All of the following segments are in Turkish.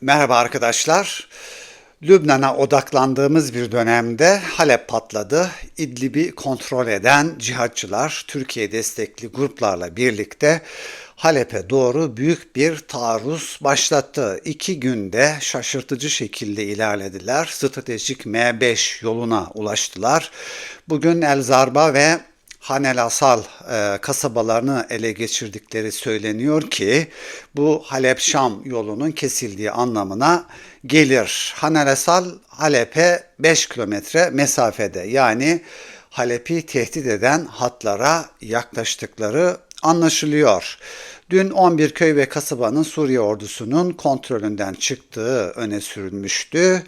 Merhaba arkadaşlar. Lübnan'a odaklandığımız bir dönemde Halep patladı. İdlib'i kontrol eden cihatçılar Türkiye destekli gruplarla birlikte Halep'e doğru büyük bir taarruz başlattı. İki günde şaşırtıcı şekilde ilerlediler. Stratejik M5 yoluna ulaştılar. Bugün El Zarba ve Hanel Asal e, kasabalarını ele geçirdikleri söyleniyor ki bu Halep-Şam yolunun kesildiği anlamına gelir. Hanel Asal Halep'e 5 kilometre mesafede yani Halep'i tehdit eden hatlara yaklaştıkları anlaşılıyor. Dün 11 köy ve kasabanın Suriye ordusunun kontrolünden çıktığı öne sürülmüştü.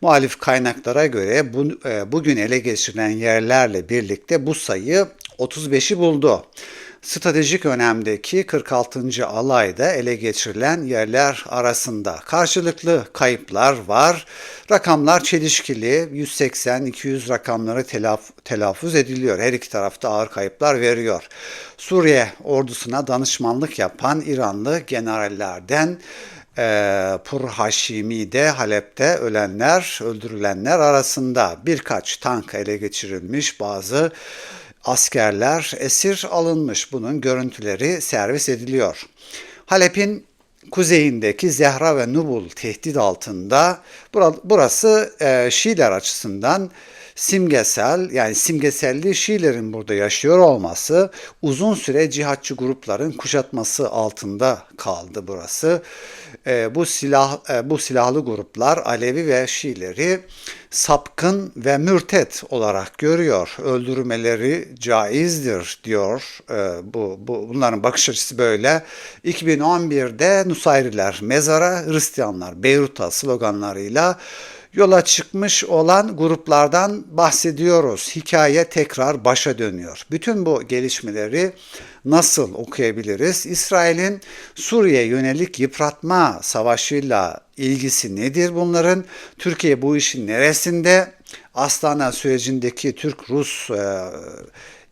Muhalif kaynaklara göre bu, e, bugün ele geçirilen yerlerle birlikte bu sayı 35'i buldu. Stratejik önemdeki 46. alayda ele geçirilen yerler arasında karşılıklı kayıplar var. Rakamlar çelişkili. 180-200 rakamları telaf telaffuz ediliyor. Her iki tarafta ağır kayıplar veriyor. Suriye ordusuna danışmanlık yapan İranlı generallerden e, Pur Haşimi'de Halep'te ölenler, öldürülenler arasında birkaç tank ele geçirilmiş, bazı askerler esir alınmış. Bunun görüntüleri servis ediliyor. Halep'in kuzeyindeki Zehra ve Nubul tehdit altında. Burası e, Şiiler açısından simgesel yani simgeselliği Şiilerin burada yaşıyor olması uzun süre cihatçı grupların kuşatması altında kaldı burası. E, bu silah e, bu silahlı gruplar Alevi ve Şiileri sapkın ve mürtet olarak görüyor. Öldürmeleri caizdir diyor. E, bu, bu bunların bakış açısı böyle. 2011'de Nusayriler mezara, Hristiyanlar Beyrut'a sloganlarıyla yola çıkmış olan gruplardan bahsediyoruz. Hikaye tekrar başa dönüyor. Bütün bu gelişmeleri nasıl okuyabiliriz? İsrail'in Suriye yönelik yıpratma savaşıyla ilgisi nedir bunların? Türkiye bu işin neresinde? Astana sürecindeki Türk-Rus e,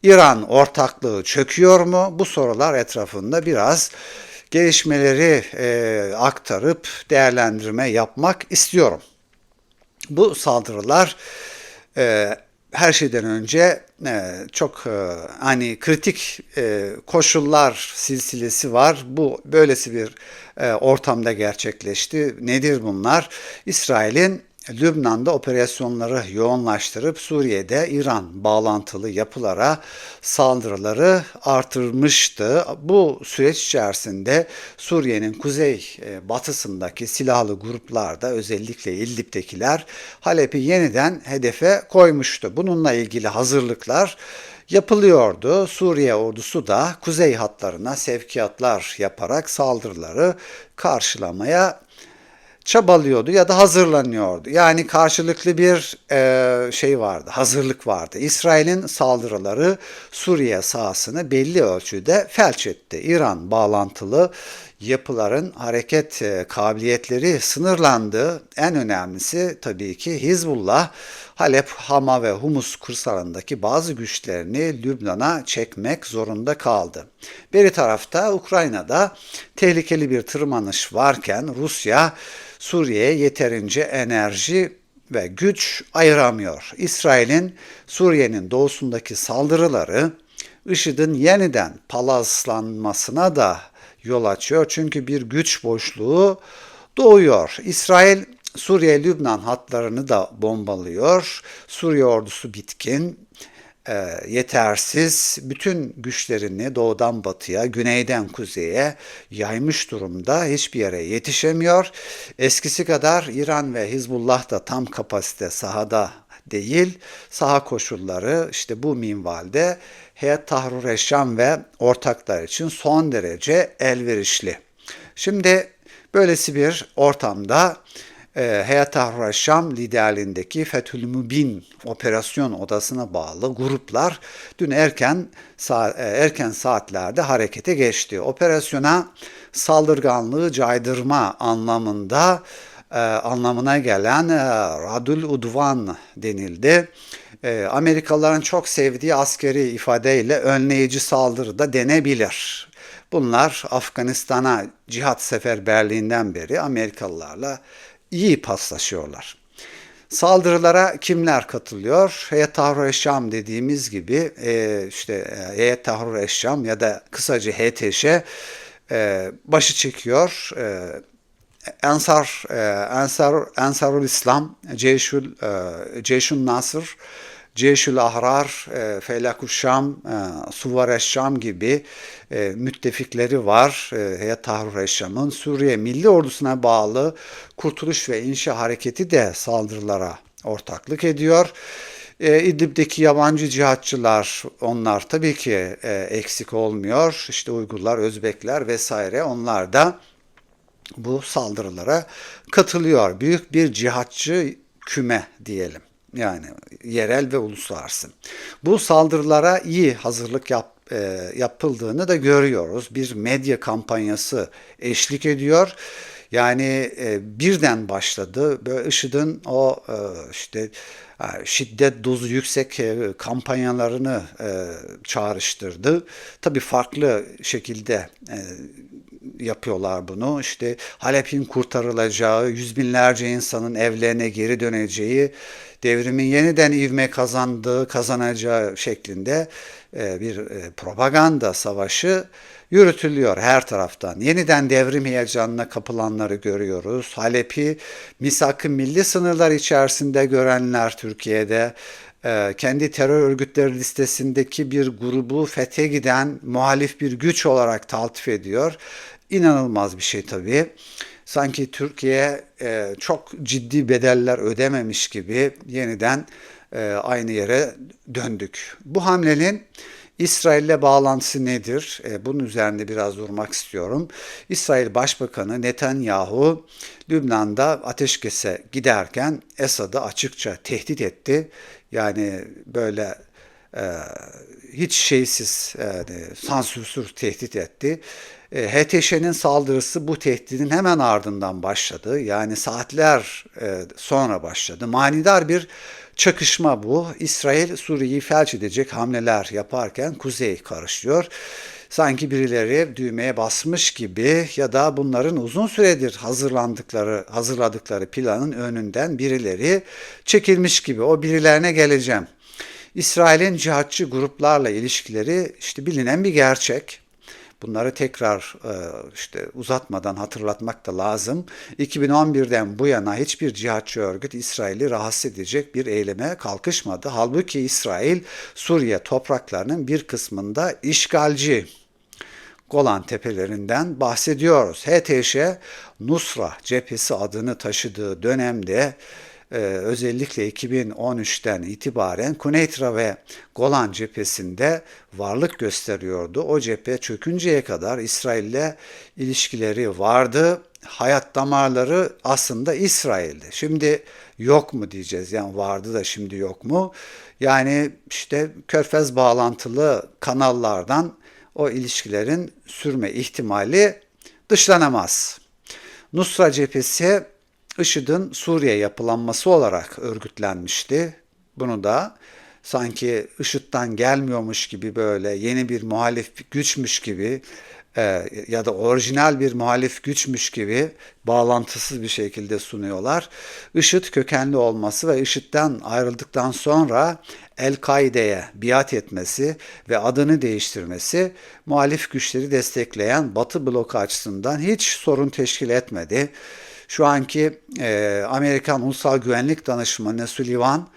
İran ortaklığı çöküyor mu? Bu sorular etrafında biraz gelişmeleri e, aktarıp değerlendirme yapmak istiyorum. Bu saldırılar e, her şeyden önce e, çok e, hani kritik e, koşullar silsilesi var. Bu böylesi bir e, ortamda gerçekleşti. Nedir bunlar? İsrail'in Lübnan'da operasyonları yoğunlaştırıp Suriye'de İran bağlantılı yapılara saldırıları artırmıştı. Bu süreç içerisinde Suriye'nin kuzey e, batısındaki silahlı gruplarda özellikle İdlib'dekiler Halep'i yeniden hedefe koymuştu. Bununla ilgili hazırlıklar yapılıyordu. Suriye ordusu da kuzey hatlarına sevkiyatlar yaparak saldırıları karşılamaya çabalıyordu ya da hazırlanıyordu. Yani karşılıklı bir e, şey vardı, hazırlık vardı. İsrail'in saldırıları Suriye sahasını belli ölçüde felç etti. İran bağlantılı yapıların hareket e, kabiliyetleri sınırlandı. En önemlisi tabii ki Hizbullah Halep, Hama ve Humus kırsalındaki bazı güçlerini Lübnan'a çekmek zorunda kaldı. Beri tarafta Ukrayna'da tehlikeli bir tırmanış varken Rusya Suriye'ye yeterince enerji ve güç ayıramıyor. İsrail'in Suriye'nin doğusundaki saldırıları IŞİD'in yeniden palazlanmasına da yol açıyor. Çünkü bir güç boşluğu doğuyor. İsrail Suriye-Lübnan hatlarını da bombalıyor. Suriye ordusu bitkin, e, yetersiz, bütün güçlerini doğudan batıya, güneyden kuzeye yaymış durumda. Hiçbir yere yetişemiyor. Eskisi kadar İran ve Hizbullah da tam kapasite sahada değil. Saha koşulları işte bu minvalde Heyet Tahrur Eşşam ve ortaklar için son derece elverişli. Şimdi böylesi bir ortamda e, Tahrir Şam liderliğindeki Fethül Mübin operasyon odasına bağlı gruplar dün erken e, erken saatlerde harekete geçti. Operasyona saldırganlığı caydırma anlamında e, anlamına gelen e, Radul Udvan denildi. E, Amerikalıların çok sevdiği askeri ifadeyle önleyici saldırı da denebilir. Bunlar Afganistan'a cihat seferberliğinden beri Amerikalılarla iyi paslaşıyorlar. Saldırılara kimler katılıyor? Heyet Tahrir Eşşam dediğimiz gibi e, işte e, Heyet Tahrir Eşşam ya da kısaca HTŞ e, başı çekiyor. E, Ensar, e, Ensar, Ensarul İslam, Ceyşül, e, Ceyşun Nasır, Ceyşül Ahrar, e, Felakul Şam, e, Suvar Şam gibi e, müttefikleri var. E, Heyet Tahrir Şam'ın Suriye Milli Ordusu'na bağlı Kurtuluş ve İnşa Hareketi de saldırılara ortaklık ediyor. E, İdlib'deki yabancı cihatçılar onlar tabii ki e, eksik olmuyor. İşte Uygurlar, Özbekler vesaire onlar da bu saldırılara katılıyor. Büyük bir cihatçı küme diyelim. Yani yerel ve uluslararası. Bu saldırılara iyi hazırlık yap, e, yapıldığını da görüyoruz. Bir medya kampanyası eşlik ediyor. Yani e, birden başladı. Böyle IŞİD'in o e, işte e, şiddet dozu yüksek e, kampanyalarını e, çağrıştırdı. Tabii farklı şekilde yapıyorlar bunu. İşte Halep'in kurtarılacağı, yüz binlerce insanın evlerine geri döneceği, devrimin yeniden ivme kazandığı, kazanacağı şeklinde e, bir e, propaganda savaşı yürütülüyor her taraftan. Yeniden devrim heyecanına kapılanları görüyoruz. Halep'i misak-ı milli sınırlar içerisinde görenler Türkiye'de e, kendi terör örgütleri listesindeki bir grubu fethe giden muhalif bir güç olarak taltif ediyor. İnanılmaz bir şey tabii. Sanki Türkiye e, çok ciddi bedeller ödememiş gibi yeniden e, aynı yere döndük. Bu hamlenin İsrail'le bağlantısı nedir? E, bunun üzerinde biraz durmak istiyorum. İsrail Başbakanı Netanyahu Lübnan'da ateşkese giderken Esad'ı açıkça tehdit etti. Yani böyle e, hiç şeysiz yani sansürsüz tehdit etti. E, HTŞ'nin saldırısı bu tehdidin hemen ardından başladı. Yani saatler e, sonra başladı. Manidar bir çakışma bu. İsrail Suriye'yi felç edecek hamleler yaparken kuzey karışıyor. Sanki birileri düğmeye basmış gibi ya da bunların uzun süredir hazırlandıkları, hazırladıkları planın önünden birileri çekilmiş gibi. O birilerine geleceğim. İsrail'in cihatçı gruplarla ilişkileri işte bilinen bir gerçek. Bunları tekrar e, işte uzatmadan hatırlatmak da lazım. 2011'den bu yana hiçbir cihatçı örgüt İsrail'i rahatsız edecek bir eyleme kalkışmadı. Halbuki İsrail Suriye topraklarının bir kısmında işgalci. Golan tepelerinden bahsediyoruz. HTŞ Nusra cephesi adını taşıdığı dönemde e, özellikle 2013'ten itibaren Kuneytra ve Golan cephesinde varlık gösteriyordu. O cephe çökünceye kadar İsrail'le ilişkileri vardı. Hayat damarları aslında İsrail'de. Şimdi yok mu diyeceğiz. Yani vardı da şimdi yok mu? Yani işte körfez bağlantılı kanallardan o ilişkilerin sürme ihtimali dışlanamaz. Nusra cephesi IŞİD'in Suriye yapılanması olarak örgütlenmişti. Bunu da sanki IŞİD'den gelmiyormuş gibi böyle yeni bir muhalif güçmüş gibi e, ya da orijinal bir muhalif güçmüş gibi bağlantısız bir şekilde sunuyorlar. IŞİD kökenli olması ve IŞİD'den ayrıldıktan sonra El-Kaide'ye biat etmesi ve adını değiştirmesi muhalif güçleri destekleyen Batı bloku açısından hiç sorun teşkil etmedi. Şu anki e, Amerikan Ulusal Güvenlik Danışmanı Sullivan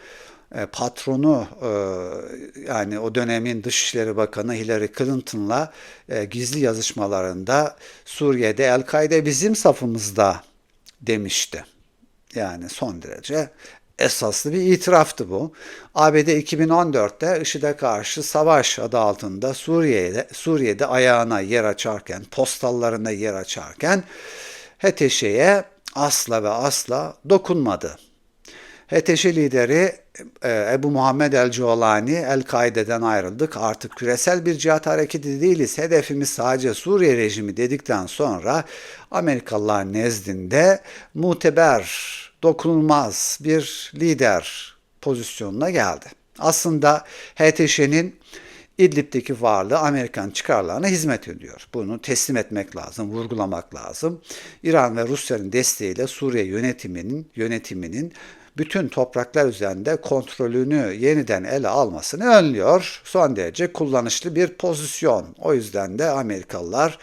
e, patronu e, yani o dönemin Dışişleri Bakanı Hillary Clinton'la e, gizli yazışmalarında Suriye'de El-Kaide bizim safımızda demişti. Yani son derece esaslı bir itiraftı bu. ABD 2014'te IŞİD'e karşı savaş adı altında Suriye'de Suriye'de ayağına yer açarken, postallarına yer açarken HTŞ'ye asla ve asla dokunmadı. HTŞ lideri e, Ebu Muhammed el-Cuolani El-Kaide'den ayrıldık. Artık küresel bir cihat hareketi değiliz. Hedefimiz sadece Suriye rejimi dedikten sonra Amerikalılar nezdinde muteber, dokunulmaz bir lider pozisyonuna geldi. Aslında HTŞ'nin İdlib'deki varlığı Amerikan çıkarlarına hizmet ediyor. Bunu teslim etmek lazım, vurgulamak lazım. İran ve Rusya'nın desteğiyle Suriye yönetiminin yönetiminin bütün topraklar üzerinde kontrolünü yeniden ele almasını önlüyor. Son derece kullanışlı bir pozisyon. O yüzden de Amerikalılar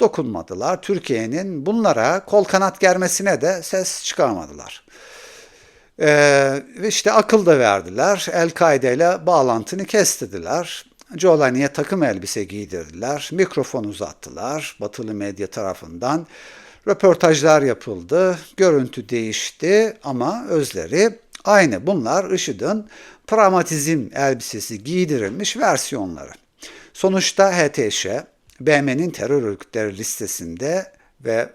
dokunmadılar. Türkiye'nin bunlara kol kanat germesine de ses çıkarmadılar. Ee, işte akıl da verdiler. El-Kaide ile bağlantını kestidiler. Giuliani'ye takım elbise giydirdiler. Mikrofon uzattılar batılı medya tarafından. Röportajlar yapıldı. Görüntü değişti ama özleri aynı. Bunlar IŞİD'in pragmatizm elbisesi giydirilmiş versiyonları. Sonuçta HTŞ, BM'nin terör örgütleri listesinde ve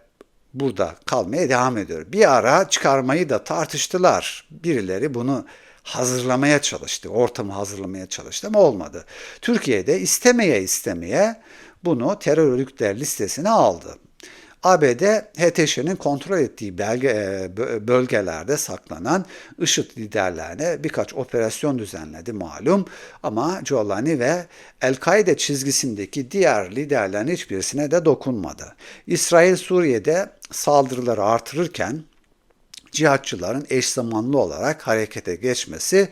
burada kalmaya devam ediyor. Bir ara çıkarmayı da tartıştılar. Birileri bunu hazırlamaya çalıştı, ortamı hazırlamaya çalıştı ama olmadı. Türkiye'de istemeye istemeye bunu terör örgütler listesine aldı. ABD, HTŞ'nin kontrol ettiği belge, e, bölgelerde saklanan IŞİD liderlerine birkaç operasyon düzenledi malum ama Giuliani ve El-Kaide çizgisindeki diğer liderlerin hiçbirisine de dokunmadı. İsrail Suriye'de saldırıları artırırken cihatçıların eş zamanlı olarak harekete geçmesi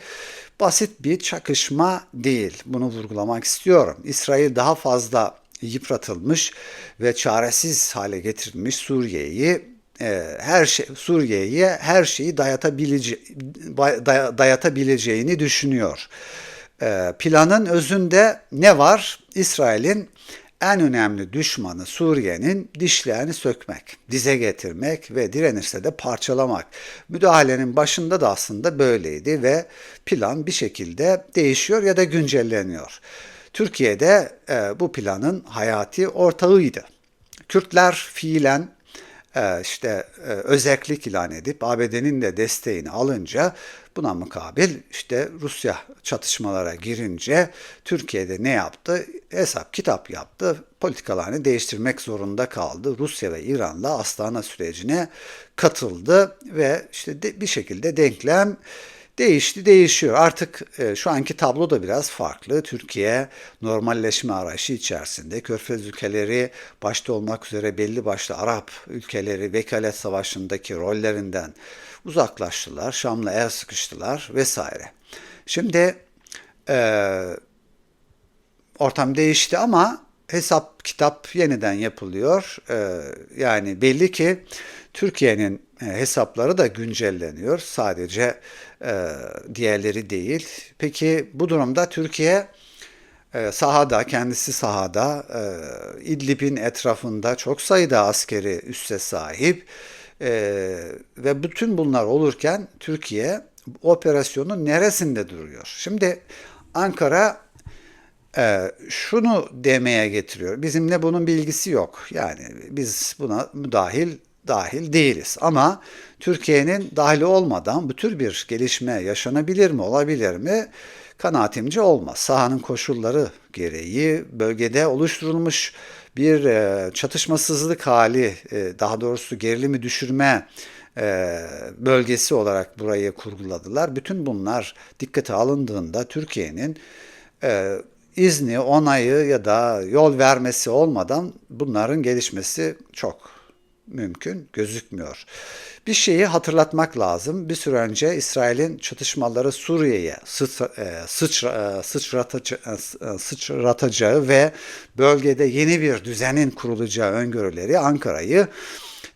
basit bir çakışma değil. Bunu vurgulamak istiyorum. İsrail daha fazla yıpratılmış ve çaresiz hale getirilmiş Suriye'yi e, her şey Suriye'ye her şeyi dayatabilece, dayatabileceğini düşünüyor. E, planın özünde ne var? İsrail'in en önemli düşmanı Suriye'nin dişlerini sökmek, dize getirmek ve direnirse de parçalamak. Müdahalenin başında da aslında böyleydi ve plan bir şekilde değişiyor ya da güncelleniyor. Türkiye'de e, bu planın hayati ortağıydı. Kürtler fiilen e, işte e, özellik ilan edip ABD'nin de desteğini alınca buna mukabil işte Rusya çatışmalara girince Türkiye'de ne yaptı? Hesap kitap yaptı. Politikalarını değiştirmek zorunda kaldı. Rusya ve İran'la Astana sürecine katıldı ve işte bir şekilde denklem değişti, değişiyor. Artık e, şu anki tablo da biraz farklı. Türkiye normalleşme arayışı içerisinde Körfez ülkeleri başta olmak üzere belli başlı Arap ülkeleri vekalet savaşındaki rollerinden uzaklaştılar. Şam'la el sıkıştılar vesaire. Şimdi e, ortam değişti ama hesap kitap yeniden yapılıyor. E, yani belli ki Türkiye'nin e, hesapları da güncelleniyor. Sadece e, diğerleri değil. Peki bu durumda Türkiye e, sahada, kendisi sahada, e, İdlib'in etrafında çok sayıda askeri üsse sahip e, ve bütün bunlar olurken Türkiye operasyonun neresinde duruyor? Şimdi Ankara e, şunu demeye getiriyor. Bizimle bunun bilgisi yok. Yani biz buna müdahil dahil değiliz. Ama Türkiye'nin dahili olmadan bu tür bir gelişme yaşanabilir mi, olabilir mi? Kanaatimce olmaz. Sahanın koşulları gereği bölgede oluşturulmuş bir e, çatışmasızlık hali, e, daha doğrusu gerilimi düşürme e, bölgesi olarak burayı kurguladılar. Bütün bunlar dikkate alındığında Türkiye'nin izni, onayı ya da yol vermesi olmadan bunların gelişmesi çok mümkün gözükmüyor. Bir şeyi hatırlatmak lazım. Bir süre önce İsrail'in çatışmaları Suriye'ye e, e, e, sıçratacağı ve bölgede yeni bir düzenin kurulacağı öngörüleri Ankara'yı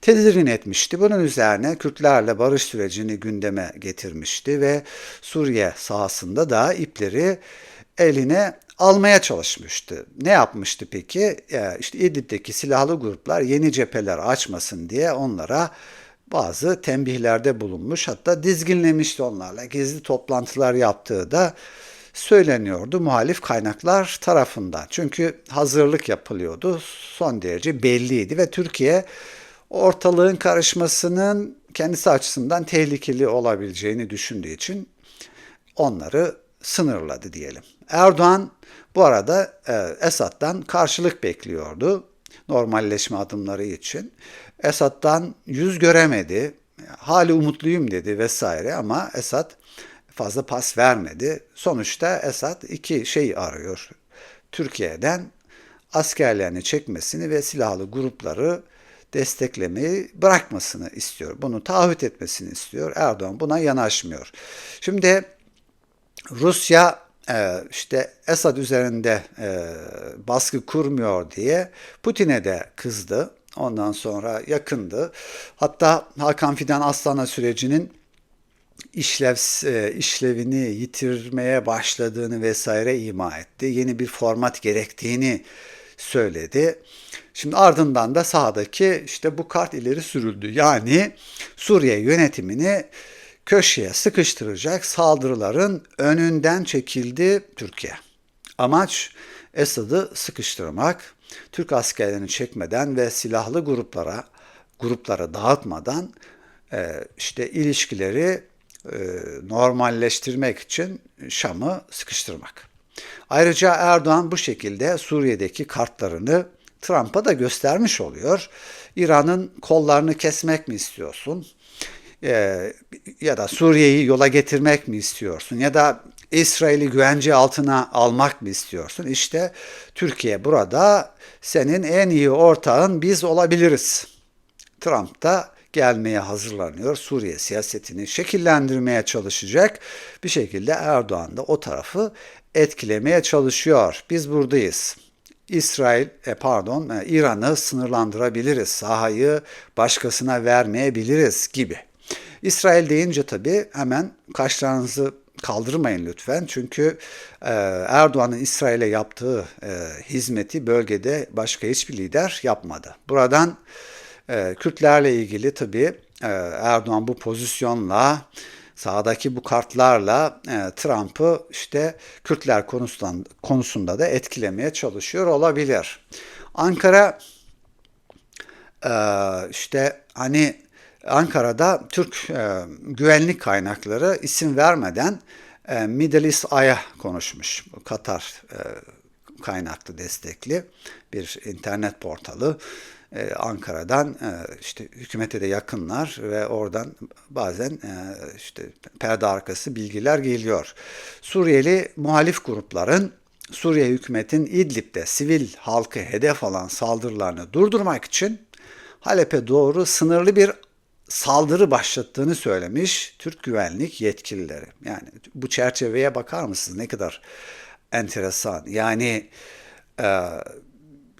tedirgin etmişti. Bunun üzerine Kürtlerle barış sürecini gündeme getirmişti ve Suriye sahasında da ipleri eline almaya çalışmıştı. Ne yapmıştı peki? İşte İdlib'deki silahlı gruplar yeni cepheler açmasın diye onlara bazı tembihlerde bulunmuş hatta dizginlemişti onlarla. Gizli toplantılar yaptığı da söyleniyordu muhalif kaynaklar tarafından. Çünkü hazırlık yapılıyordu. Son derece belliydi ve Türkiye ortalığın karışmasının kendisi açısından tehlikeli olabileceğini düşündüğü için onları sınırladı diyelim. Erdoğan bu arada e, Esad'dan karşılık bekliyordu normalleşme adımları için. Esad'dan yüz göremedi, hali umutluyum dedi vesaire ama Esad fazla pas vermedi. Sonuçta Esad iki şey arıyor. Türkiye'den askerlerini çekmesini ve silahlı grupları desteklemeyi bırakmasını istiyor. Bunu taahhüt etmesini istiyor. Erdoğan buna yanaşmıyor. Şimdi Rusya işte Esad üzerinde e, baskı kurmuyor diye Putin'e de kızdı. Ondan sonra yakındı. Hatta Hakan Fidan Aslan'a sürecinin işlev e, işlevini yitirmeye başladığını vesaire ima etti. Yeni bir format gerektiğini söyledi. Şimdi ardından da sahadaki işte bu kart ileri sürüldü. Yani Suriye yönetimini köşeye sıkıştıracak saldırıların önünden çekildi Türkiye. Amaç Esad'ı sıkıştırmak, Türk askerlerini çekmeden ve silahlı gruplara gruplara dağıtmadan e, işte ilişkileri e, normalleştirmek için Şam'ı sıkıştırmak. Ayrıca Erdoğan bu şekilde Suriye'deki kartlarını Trump'a da göstermiş oluyor. İran'ın kollarını kesmek mi istiyorsun? Ee, ya da Suriye'yi yola getirmek mi istiyorsun? Ya da İsrail'i güvence altına almak mı istiyorsun? İşte Türkiye burada senin en iyi ortağın biz olabiliriz. Trump da gelmeye hazırlanıyor. Suriye siyasetini şekillendirmeye çalışacak. Bir şekilde Erdoğan da o tarafı etkilemeye çalışıyor. Biz buradayız. İsrail, e, pardon, e, İran'ı sınırlandırabiliriz, sahayı başkasına vermeyebiliriz gibi. İsrail deyince tabii hemen kaşlarınızı kaldırmayın lütfen. Çünkü e, Erdoğan'ın İsrail'e yaptığı e, hizmeti bölgede başka hiçbir lider yapmadı. Buradan e, Kürtlerle ilgili tabii e, Erdoğan bu pozisyonla sağdaki bu kartlarla e, Trump'ı işte Kürtler konusunda, konusunda da etkilemeye çalışıyor olabilir. Ankara e, işte hani Ankara'da Türk e, güvenlik kaynakları isim vermeden e, Middle East Ay'a konuşmuş. Katar e, kaynaklı destekli bir internet portalı. Ee, Ankara'dan e, işte hükümete de yakınlar ve oradan bazen e, işte perde arkası bilgiler geliyor. Suriyeli muhalif grupların Suriye hükümetin İdlib'de sivil halkı hedef alan saldırılarını durdurmak için Halep'e doğru sınırlı bir saldırı başlattığını söylemiş Türk güvenlik yetkilileri. Yani bu çerçeveye bakar mısınız ne kadar enteresan. Yani e,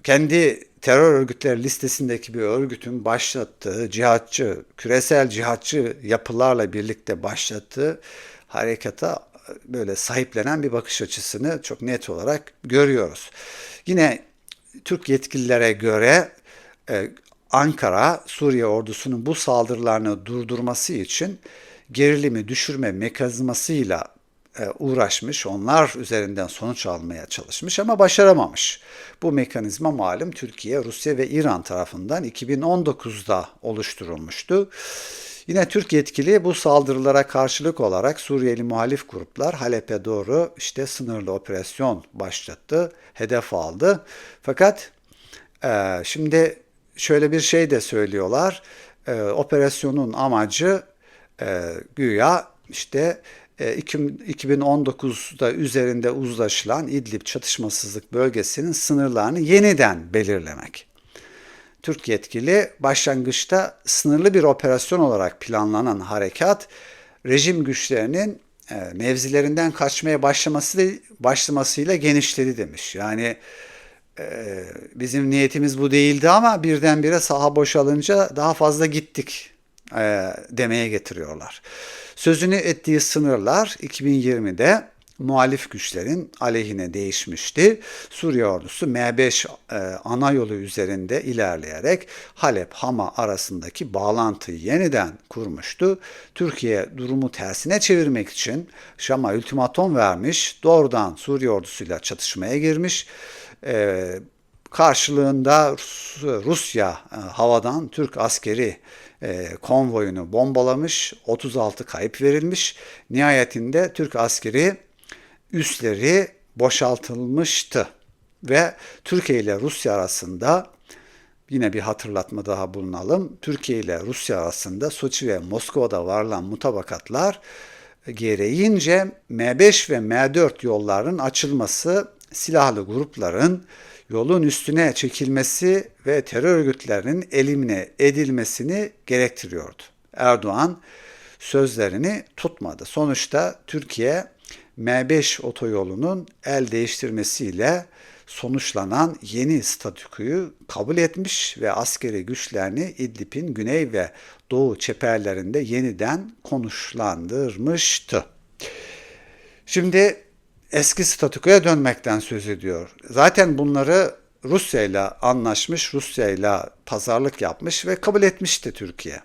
kendi terör örgütleri listesindeki bir örgütün başlattığı cihatçı, küresel cihatçı yapılarla birlikte başlattığı harekata böyle sahiplenen bir bakış açısını çok net olarak görüyoruz. Yine Türk yetkililere göre e, Ankara Suriye ordusunun bu saldırılarını durdurması için gerilimi düşürme mekanizmasıyla e, uğraşmış, onlar üzerinden sonuç almaya çalışmış ama başaramamış. Bu mekanizma malum Türkiye, Rusya ve İran tarafından 2019'da oluşturulmuştu. Yine Türk yetkili bu saldırılara karşılık olarak Suriyeli muhalif gruplar Halep'e doğru işte sınırlı operasyon başlattı, hedef aldı. Fakat e, şimdi şöyle bir şey de söylüyorlar. E, operasyonun amacı e, güya işte 2019'da e, üzerinde uzlaşılan İdlib çatışmasızlık bölgesinin sınırlarını yeniden belirlemek. Türk yetkili başlangıçta sınırlı bir operasyon olarak planlanan harekat rejim güçlerinin e, mevzilerinden kaçmaya başlaması başlamasıyla genişledi demiş. Yani e, bizim niyetimiz bu değildi ama birdenbire saha boşalınca daha fazla gittik demeye getiriyorlar. Sözünü ettiği sınırlar 2020'de muhalif güçlerin aleyhine değişmişti. Suriye ordusu M5 e, ana yolu üzerinde ilerleyerek Halep-Hama arasındaki bağlantıyı yeniden kurmuştu. Türkiye durumu tersine çevirmek için Şam'a ultimatom vermiş, doğrudan Suriye ordusuyla çatışmaya girmiş. E, karşılığında Rusya e, havadan Türk askeri e, konvoyunu bombalamış, 36 kayıp verilmiş. Nihayetinde Türk askeri üsleri boşaltılmıştı ve Türkiye ile Rusya arasında yine bir hatırlatma daha bulunalım. Türkiye ile Rusya arasında Soçi ve Moskova'da varılan mutabakatlar gereğince M5 ve M4 yollarının açılması silahlı grupların yolun üstüne çekilmesi ve terör örgütlerinin elimine edilmesini gerektiriyordu. Erdoğan sözlerini tutmadı. Sonuçta Türkiye M5 otoyolunun el değiştirmesiyle sonuçlanan yeni statükoyu kabul etmiş ve askeri güçlerini İdlib'in güney ve doğu çeperlerinde yeniden konuşlandırmıştı. Şimdi eski statükoya dönmekten söz ediyor. Zaten bunları Rusya ile anlaşmış, Rusya ile pazarlık yapmış ve kabul etmişti Türkiye.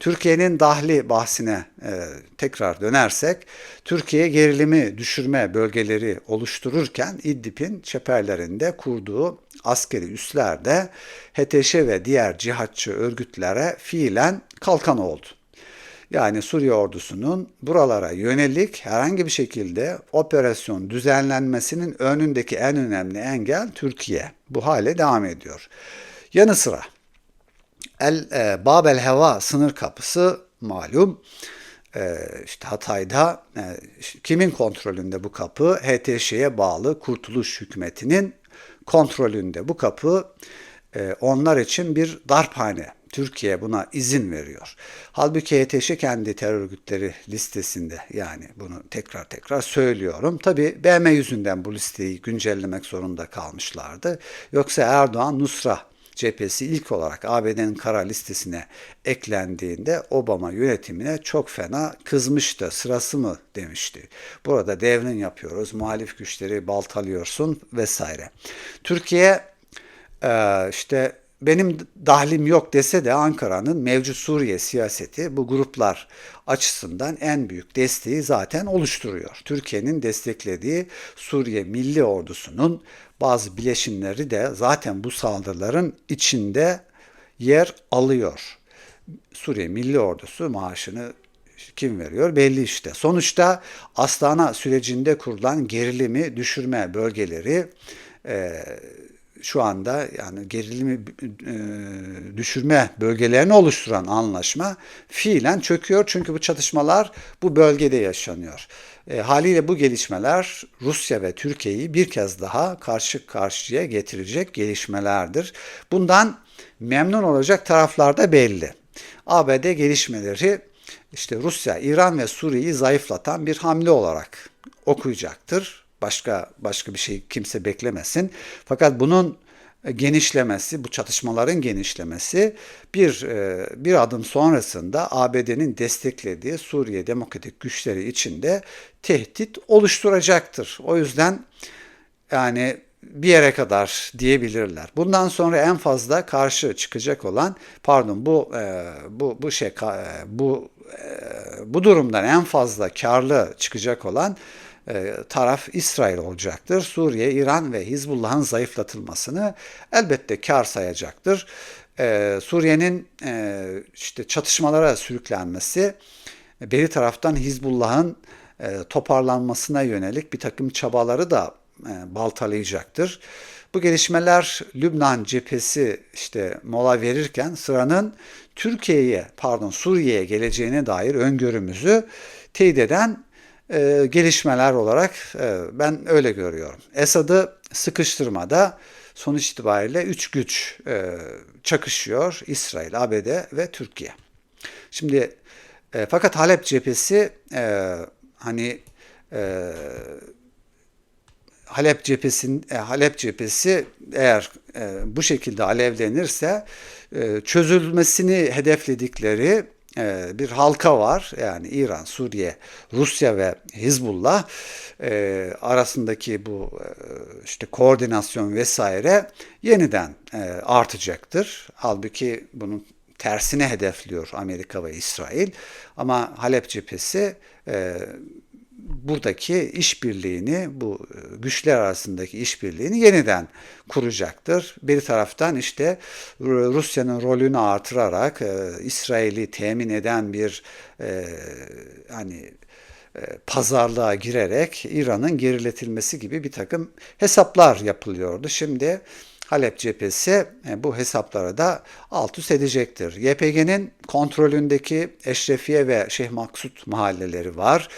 Türkiye'nin dahli bahsine e, tekrar dönersek, Türkiye gerilimi düşürme bölgeleri oluştururken İdlib'in çeperlerinde kurduğu askeri üslerde HTŞ ve diğer cihatçı örgütlere fiilen kalkan oldu. Yani Suriye ordusunun buralara yönelik herhangi bir şekilde operasyon düzenlenmesinin önündeki en önemli engel Türkiye. Bu hale devam ediyor. Yanı sıra El e, Babel Heva sınır kapısı malum. E, işte Hatay'da e, kimin kontrolünde bu kapı? HTŞ'ye bağlı Kurtuluş Hükümeti'nin kontrolünde bu kapı e, onlar için bir darphane. Türkiye buna izin veriyor. Halbuki HTŞ kendi terör örgütleri listesinde yani bunu tekrar tekrar söylüyorum. Tabi BM yüzünden bu listeyi güncellemek zorunda kalmışlardı. Yoksa Erdoğan Nusra cephesi ilk olarak ABD'nin kara listesine eklendiğinde Obama yönetimine çok fena kızmıştı. Sırası mı demişti. Burada devrin yapıyoruz, muhalif güçleri baltalıyorsun vesaire. Türkiye işte benim dahlim yok dese de Ankara'nın mevcut Suriye siyaseti bu gruplar açısından en büyük desteği zaten oluşturuyor. Türkiye'nin desteklediği Suriye Milli Ordusu'nun bazı bileşimleri de zaten bu saldırıların içinde yer alıyor. Suriye Milli Ordusu maaşını kim veriyor? Belli işte. Sonuçta Astana sürecinde kurulan gerilimi düşürme bölgeleri e, şu anda yani gerilimi e, düşürme bölgelerini oluşturan anlaşma fiilen çöküyor. Çünkü bu çatışmalar bu bölgede yaşanıyor. E, haliyle bu gelişmeler Rusya ve Türkiye'yi bir kez daha karşı karşıya getirecek gelişmelerdir. Bundan memnun olacak taraflar da belli. ABD gelişmeleri işte Rusya, İran ve Suriye'yi zayıflatan bir hamle olarak okuyacaktır. Başka başka bir şey kimse beklemesin. Fakat bunun genişlemesi, bu çatışmaların genişlemesi bir e, bir adım sonrasında ABD'nin desteklediği Suriye Demokratik Güçleri içinde tehdit oluşturacaktır. O yüzden yani bir yere kadar diyebilirler. Bundan sonra en fazla karşı çıkacak olan pardon bu e, bu bu şey bu e, bu durumdan en fazla karlı çıkacak olan e, taraf İsrail olacaktır. Suriye, İran ve Hizbullah'ın zayıflatılmasını elbette kar sayacaktır. E, Suriye'nin e, işte çatışmalara sürüklenmesi beri taraftan Hizbullah'ın toparlanmasına yönelik bir takım çabaları da baltalayacaktır. Bu gelişmeler Lübnan cephesi işte mola verirken sıranın Türkiye'ye pardon Suriye'ye geleceğine dair öngörümüzü teyit eden e, gelişmeler olarak e, ben öyle görüyorum. Esad'ı sıkıştırmada sonuç itibariyle üç güç e, çakışıyor. İsrail, ABD ve Türkiye. Şimdi e, fakat Halep cephesi e, hani e, Halep cephesin e, Halep cephesi eğer e, bu şekilde alevlenirse e, çözülmesini hedefledikleri bir halka var. Yani İran, Suriye, Rusya ve Hizbullah e, arasındaki bu e, işte koordinasyon vesaire yeniden artacaktır. Halbuki bunun tersine hedefliyor Amerika ve İsrail. Ama Halep cephesi buradaki işbirliğini, bu e, güçler arasındaki işbirliğini yeniden kuracaktır. Bir taraftan işte Rusya'nın rolünü artırarak e, İsrail'i temin eden bir e, hani e, pazarlığa girerek İran'ın geriletilmesi gibi bir takım hesaplar yapılıyordu. Şimdi Halep cephesi e, bu hesapları da alt üst edecektir. YPG'nin kontrolündeki Eşrefiye ve Şeyh Maksut mahalleleri var.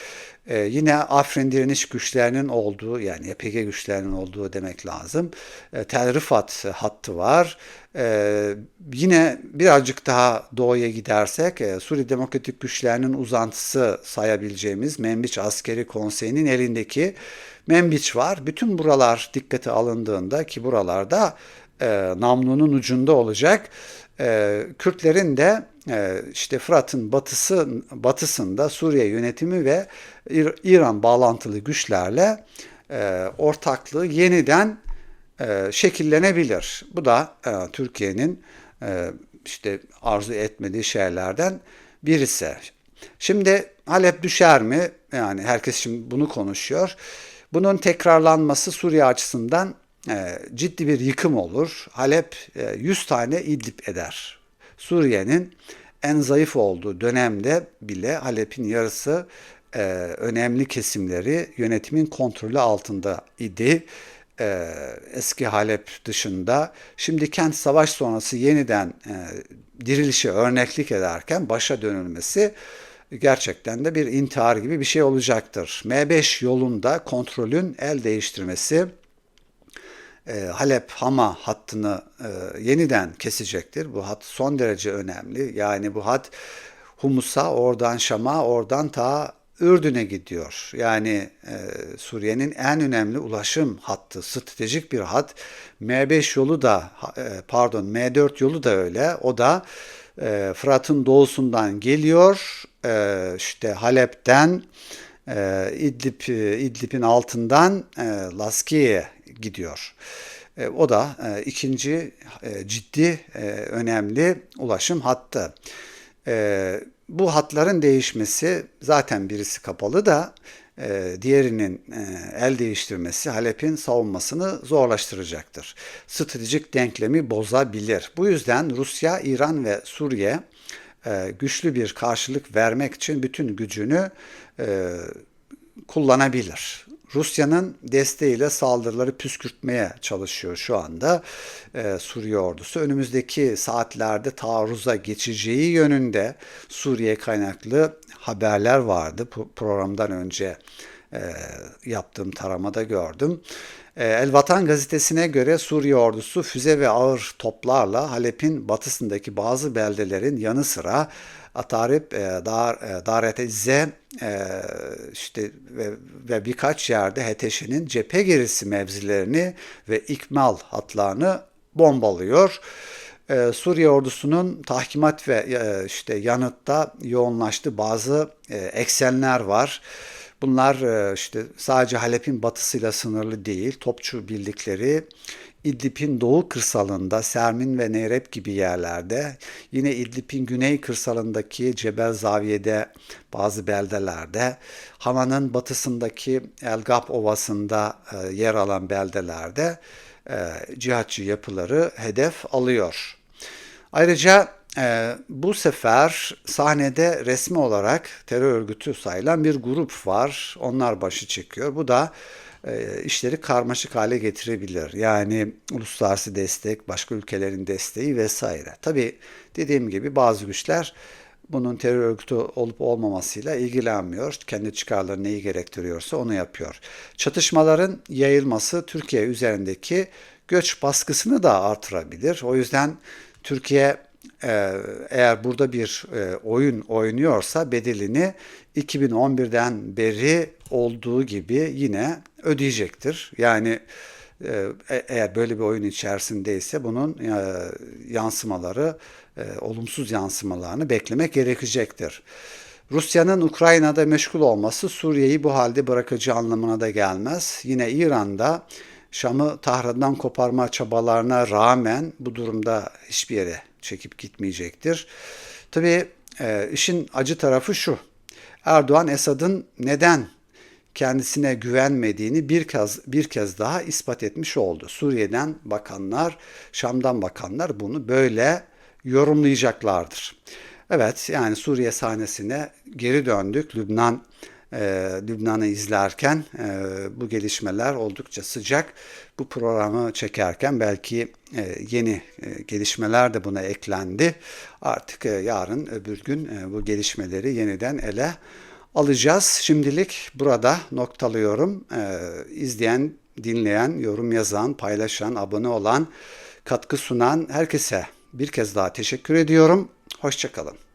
Ee, yine Afrin direniş güçlerinin olduğu yani YPG güçlerinin olduğu demek lazım. Ee, Tel Rifat hattı var. Ee, yine birazcık daha doğuya gidersek e, Suriye Demokratik Güçlerinin uzantısı sayabileceğimiz Menbiç Askeri Konseyi'nin elindeki Menbiç var. Bütün buralar dikkate alındığında ki buralarda e, namlunun ucunda olacak. E, Kürtlerin de e, işte Fırat'ın batısı batısında Suriye yönetimi ve İran bağlantılı güçlerle e, ortaklığı yeniden e, şekillenebilir. Bu da e, Türkiye'nin işte arzu etmediği şeylerden birisi. Şimdi Halep düşer mi? Yani herkes şimdi bunu konuşuyor. Bunun tekrarlanması Suriye açısından ciddi bir yıkım olur. Halep e, 100 tane İdlib eder. Suriye'nin en zayıf olduğu dönemde bile Halep'in yarısı e, önemli kesimleri yönetimin kontrolü altında idi. E, eski Halep dışında şimdi kent savaş sonrası yeniden e, dirilişi örneklik ederken başa dönülmesi gerçekten de bir intihar gibi bir şey olacaktır. M5 yolunda kontrolün el değiştirmesi e, Halep-Hama hattını e, yeniden kesecektir. Bu hat son derece önemli. Yani bu hat Humus'a, oradan Şam'a, oradan ta Ürdün'e gidiyor. Yani e, Suriye'nin en önemli ulaşım hattı, stratejik bir hat. M5 yolu da, e, pardon M4 yolu da öyle. O da e, Fırat'ın doğusundan geliyor. E, işte Halep'ten e, İdlib, İdlib'in altından e, Laskiye'ye gidiyor. E, o da e, ikinci e, ciddi önemli ulaşım hattı. Bu hatların değişmesi zaten birisi kapalı da diğerinin el değiştirmesi Halep'in savunmasını zorlaştıracaktır. Stratejik denklemi bozabilir. Bu yüzden Rusya, İran ve Suriye güçlü bir karşılık vermek için bütün gücünü kullanabilir. Rusya'nın desteğiyle saldırıları püskürtmeye çalışıyor şu anda e, Suriye ordusu. Önümüzdeki saatlerde taarruza geçeceği yönünde Suriye kaynaklı haberler vardı. Programdan önce e, yaptığım taramada gördüm. E, El Vatan gazetesine göre Suriye ordusu füze ve ağır toplarla Halep'in batısındaki bazı beldelerin yanı sıra Atarip, e, Dar, e, Daret e, işte ve, ve birkaç yerde HTŞ'nin cephe gerisi mevzilerini ve ikmal hatlarını bombalıyor. Ee, Suriye ordusunun tahkimat ve e, işte yanıtta yoğunlaştığı bazı e, eksenler var. Bunlar e, işte sadece Halep'in batısıyla sınırlı değil, topçu birlikleri İdlib'in doğu kırsalında Sermin ve Neyrep gibi yerlerde, yine İdlib'in güney kırsalındaki Cebel Zaviye'de bazı beldelerde, Hama'nın batısındaki Elgap Ovası'nda e, yer alan beldelerde e, cihatçı yapıları hedef alıyor. Ayrıca e, bu sefer sahnede resmi olarak terör örgütü sayılan bir grup var. Onlar başı çekiyor. Bu da işleri karmaşık hale getirebilir. Yani uluslararası destek, başka ülkelerin desteği vesaire. Tabii dediğim gibi bazı güçler bunun terör örgütü olup olmamasıyla ilgilenmiyor. Kendi çıkarları neyi gerektiriyorsa onu yapıyor. Çatışmaların yayılması Türkiye üzerindeki göç baskısını da artırabilir. O yüzden Türkiye e, eğer burada bir e, oyun oynuyorsa bedelini 2011'den beri olduğu gibi yine ödeyecektir. Yani e, eğer böyle bir oyun içerisindeyse bunun yansımaları, olumsuz yansımalarını beklemek gerekecektir. Rusya'nın Ukrayna'da meşgul olması Suriye'yi bu halde bırakacağı anlamına da gelmez. Yine İran'da Şam'ı Tahran'dan koparma çabalarına rağmen bu durumda hiçbir yere çekip gitmeyecektir. Tabii e, işin acı tarafı şu. Erdoğan Esad'ın neden kendisine güvenmediğini bir kez bir kez daha ispat etmiş oldu. Suriye'den bakanlar, Şam'dan bakanlar bunu böyle yorumlayacaklardır. Evet yani Suriye sahnesine geri döndük. Lübnan e, Lübnan'ı izlerken e, bu gelişmeler oldukça sıcak. Bu programı çekerken belki e, yeni e, gelişmeler de buna eklendi. Artık e, yarın öbür gün e, bu gelişmeleri yeniden ele alacağız. Şimdilik burada noktalıyorum. Ee, izleyen, dinleyen, yorum yazan, paylaşan, abone olan, katkı sunan herkese bir kez daha teşekkür ediyorum. Hoşçakalın.